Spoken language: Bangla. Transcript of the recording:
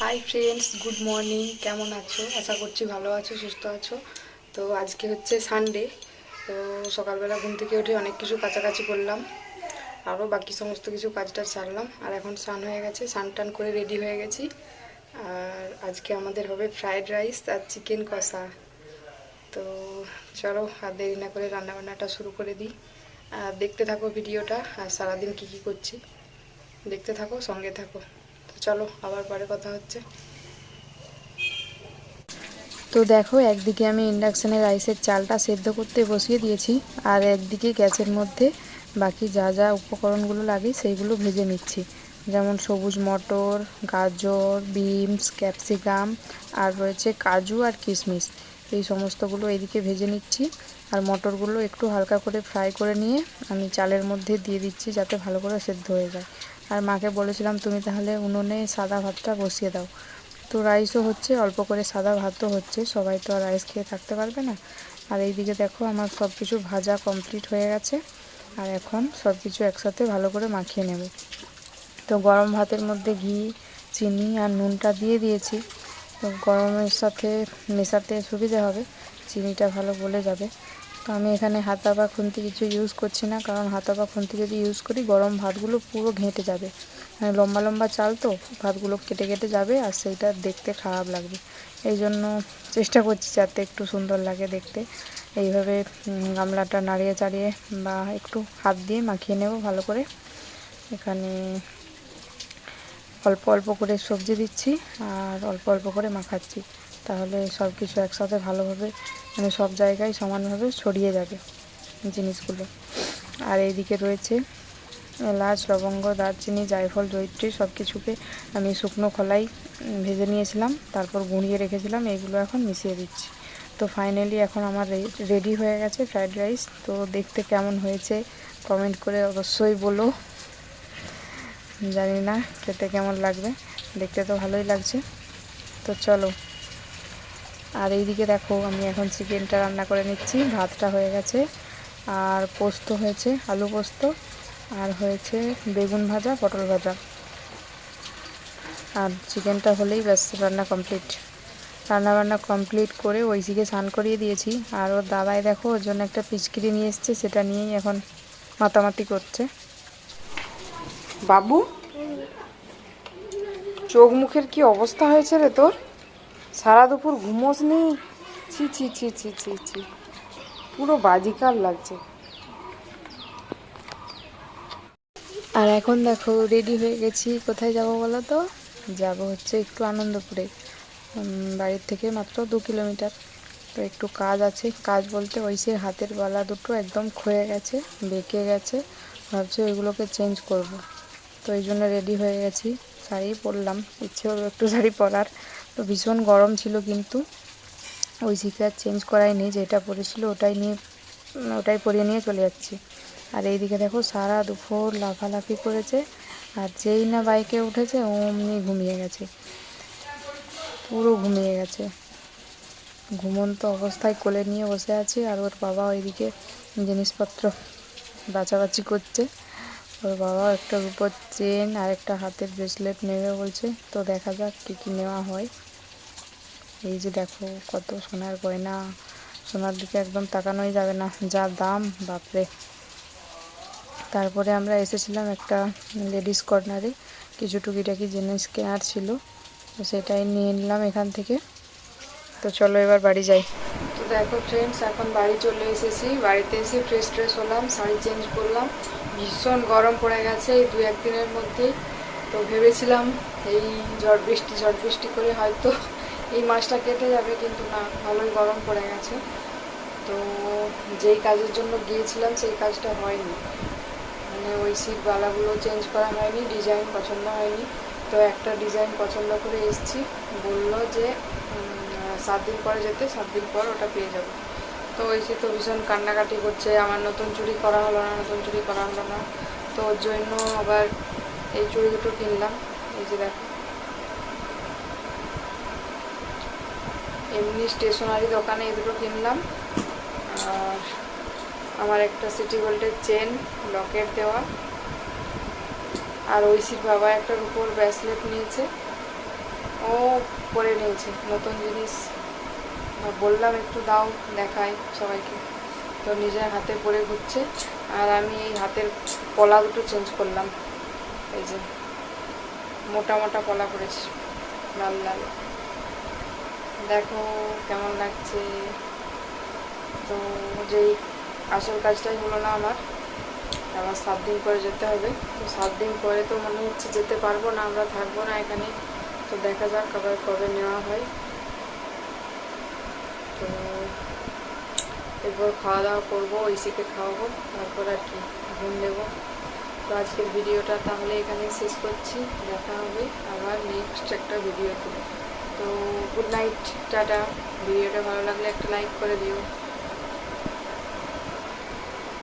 হাই ফ্রেন্ডস গুড মর্নিং কেমন আছো? আশা করছি ভালো আছো, সুস্থ আছো। তো আজকে হচ্ছে সানডে তো সকালবেলা ঘুম থেকে উঠে অনেক কিছু কাছাকাছি করলাম। আরও বাকি সমস্ত কিছু কাজটা সারলাম। আর এখন স্নান হয়ে গেছে, স্নান টান করে রেডি হয়ে গেছি। আর আজকে আমাদের হবে ফ্রায়েড রাইস আর চিকেন কষা। তো চলো, আর দেরি না করে রান্নাবান্নাটা শুরু করে দিই। আর দেখতে থাকো ভিডিওটা, আর সারাদিন কী কী করছি। দেখতে থাকো, সঙ্গে থাকো। চলো, আবার পরে কথা হচ্ছে। তো দেখো, একদিকে আমি ইন্ডাকশানে রাইসের চালটা সেদ্ধ করতে বসিয়ে দিয়েছি, আর একদিকে গ্যাসের মধ্যে বাকি যা যা উপকরণগুলো লাগে সেইগুলো ভেজে নিচ্ছি। যেমন সবুজ মটর, গাজর, বিনস, ক্যাপসিকাম, আর রয়েছে কাজু আর কিশমিশ। এই সমস্তগুলো এদিকে ভেজে নিচ্ছি, আর মটরগুলো একটু হালকা করে ফ্রাই করে নিয়ে আমি চালের মধ্যে দিয়ে দিচ্ছি যাতে ভালো করে সেদ্ধ হয়ে যায়। আর মাকে বলেছিলাম, তুমি তাহলে উনুনে সাদা ভাতটা বসিয়ে দাও। তো রাইসও হচ্ছে, অল্প করে সাদা ভাতও হচ্ছে। সবাই তো আর রাইস খেয়ে থাকতে পারবে না। আর এইদিকে দেখো, আমার সব কিছু ভাজা কমপ্লিট হয়ে গেছে। আর এখন সব কিছু একসাথে ভালো করে মাখিয়ে নেব। তো গরম ভাতের মধ্যে ঘি, চিনি আর নুনটা দিয়ে দিয়েছি। তো গরমের সাথে মেশাতে সুবিধা হবে। চিনিটা ভালো গলে যাবে। তো আমি এখানে হাতা বা খুন্তি কিছু ইউজ করছি না, কারণ হাতা বা খুন্তি যদি ইউজ করি, গরম ভাতগুলো পুরো ঘেঁটে যাবে। মানে লম্বা লম্বা চাল তো, ভাতগুলো কেটে কেটে যাবে আর সেইটা দেখতে খারাপ লাগবে। এই জন্য চেষ্টা করছি যাতে একটু সুন্দর লাগে দেখতে। এইভাবে গামলাটা নাড়িয়ে চাড়িয়ে বা একটু হাত দিয়ে মাখিয়ে নেব ভালো করে। এখানে অল্প অল্প করে সবজি দিচ্ছি আর অল্প অল্প করে মাখাচ্ছি। তাহলে সব কিছু একসাথে ভালোভাবে মানে সব জায়গায় সমানভাবে ছড়িয়ে যাবে জিনিসগুলো। আর এইদিকে রয়েছে এলাচ, লবঙ্গ, দারচিনি, জায়ফল জৈত্রী সব কিছুকে আমি শুকনো খোলাই ভেজে নিয়েছিলাম, তারপর গুঁড়িয়ে রেখেছিলাম, এইগুলো এখন মিশিয়ে দিচ্ছি। তো ফাইনালি এখন আমার রেডি হয়ে গেছে ফ্রায়েড রাইস তো দেখতে কেমন হয়েছে কমেন্ট করে অবশ্যই বলো। জানি না খেতে কেমন লাগবে, দেখতে তো ভালোই লাগছে। তো চলো আর এইদিকে দেখো, আমি এখন চিকেনটা রান্না করে নিচ্ছি। ভাতটা হয়ে গেছে। আর পোস্ত হয়েছে, আলু পোস্ত। আর হয়েছে বেগুন ভাজা, পটল ভাজা। আর চিকেনটা হলেই ব্যাস, রান্না কমপ্লিট। রান্না বান্না কমপ্লিট করে ঐশীকে স্নান করিয়ে দিয়েছি। আর ওর দাদাই দেখো, ওর জন্য একটা পিচকিরি নিয়ে এসছে, সেটা নিয়েই এখন মাতামাতি করছে। বাবু, চোখ মুখের কি অবস্থা হয়েছে রে তোর? সারা দুপুর ঘুমোস নি? ছি ছি ছি ছি ছি ছি। পুরো বাজিকার লাগছে। আর এখন দেখো রেডি হয়ে গেছি। কোথায় যাব বলো তো? যাব হচ্ছে একটু আনন্দপুরে। বাড়ির থেকে মাত্র দু কিলোমিটার। তো একটু কাজ আছে। কাজ বলতে সে হাতের বালা দুটো একদম ক্ষয়ে গেছে, বেঁকে গেছে। ভাবছি ওইগুলোকে চেঞ্জ করব। তো এই জন্য রেডি হয়ে গেছি। শাড়ি পরলাম। ইচ্ছে হলো একটু শাড়ি পরার। তো ভীষণ গরম ছিল কিন্তু। ওই আর চেঞ্জ করাই নেই, যেটা পরেছিল ওটাই নিয়ে ওটাই পরিয়ে নিয়ে চলে যাচ্ছি। আর এইদিকে দেখো সারা দুপুর লাফালাফি করেছে, আর যেই না বাইকে উঠেছে অমনি ঘুমিয়ে গেছে। পুরো ঘুমিয়ে গেছে। ঘুমন্ত অবস্থায় কোলে নিয়ে বসে আছি, আর ওর বাবা ওইদিকে জিনিসপত্র বাছাবাছি করছে। ওর বাবা একটা রূপোর চেন আর একটা হাতের ব্রেসলেট নেবে বলছে, তো দেখা যাক কী কী নেওয়া হয়। এই যে দেখো কত সোনার গয়না। সোনার দিকে একদম তাকানোই যাবে না, যা দাম, বাপরে। তারপরে আমরা এসেছিলাম একটা লেডিস কর্নারে, কিছু টুকিটাকি জিনিস কেনার ছিল, তো সেটাই নিয়ে নিলাম এখান থেকে। তো চলো এবার বাড়ি যাই। তো দেখো ফ্রেন্ডস এখন বাড়ি চলে এসেছি। বাড়িতে এসে ফ্রেশ ট্রেশ হলাম, শাড়ি চেঞ্জ করলাম। ভীষণ গরম পড়ে গেছে এই দু একদিনের মধ্যেই। তো ভেবেছিলাম এই ঝড় বৃষ্টি ঝড় বৃষ্টি করে হয়তো এই মাসটা কেটে যাবে কিন্তু না, ভালোই গরম পড়ে গেছে। তো যেই কাজের জন্য গিয়েছিলাম, সেই কাজটা হয়নি। মানে ওই সিট বালাগুলো চেঞ্জ করা হয়নি ডিজাইন পছন্দ হয়নি। তো একটা ডিজাইন পছন্দ করে এসেছি, বলল যে সাত দিন পরে যেতে, সাত দিন পর ওটা পেয়ে যাব। তো ওই সে তো ভীষণ কান্নাকাটি করছে, আমার নতুন চুড়ি করা হলো না, নতুন চুরি করা হলো না। তো ওর জন্য আবার এই চুড়ি দুটো কিনলাম। এই যে দেখো এমনি স্টেশনারি দোকানে এই দুটো কিনলাম। আর আমার একটা সিটি গোল্ডের চেন লকেট দেওয়া। আর ঐশীর বাবা একটা রূপোর ব্রেসলেট নিয়েছে। ও পরে নিয়েছে, নতুন জিনিস। বললাম, একটু দাও, দেখাই সবাইকে। তো নিজের হাতে পরে ঘুরছে। আর আমি এই হাতের পলা দুটো চেঞ্জ করলাম। এই যে, মোটা মোটা পলা পড়েছি লাল লাল। দেখো কেমন লাগছে। তো যেই আসল কাজটাই হলো না আমার আবার সাত দিন পরে যেতে হবে। তো সাত দিন পরে তো মনে হচ্ছে যেতে পারব না, আমরা থাকব না এখানে। তো দেখা যাক আবার কবে নেওয়া হয়। তো এরপর খাওয়া দাওয়া করব, ঐশীকে খাওয়াবো, তারপর আর কি ঘুম নেব। তো আজকের ভিডিওটা তাহলে এখানে শেষ করছি। দেখা হবে আবার নেক্সট একটা ভিডিওতে। তো গুড নাইট টাটা। ভিডিওটা ভালো লাগলে একটা লাইক করে দিও।